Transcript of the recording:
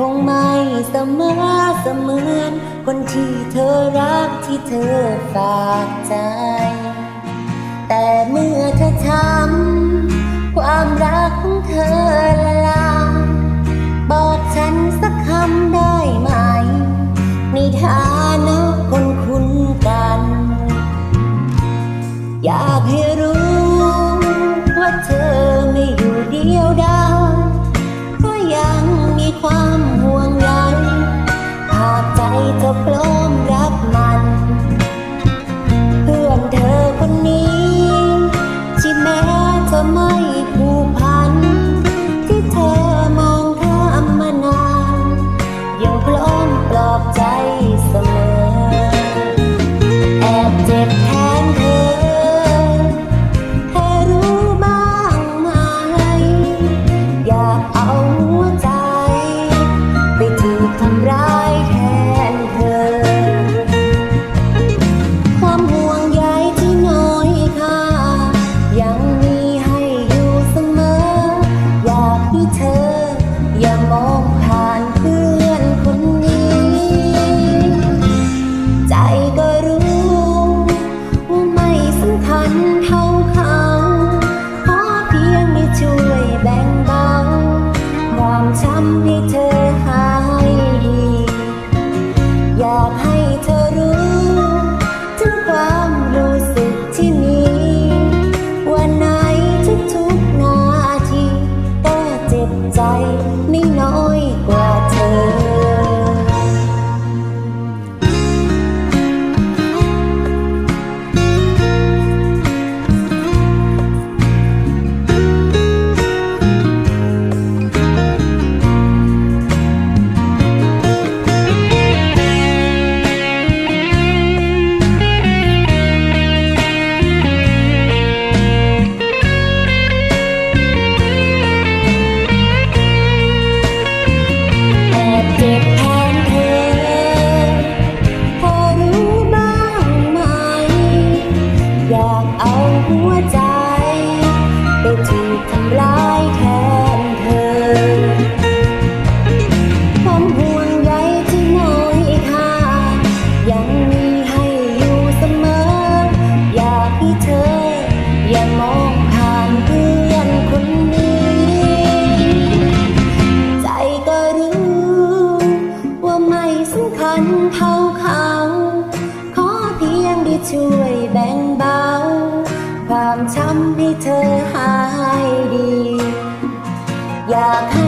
คงไม่เสมอเสมือนคนที่เธอรักที่เธอฝากใจ แต่เมื่อเธอทำความรักของเธอละลายบอกฉันสักคำได้ไหม ในฐานะ จะอพร้อมรับมัน ช่วยแบ่งเบา ความช้ำให้เธอหายดี อยากให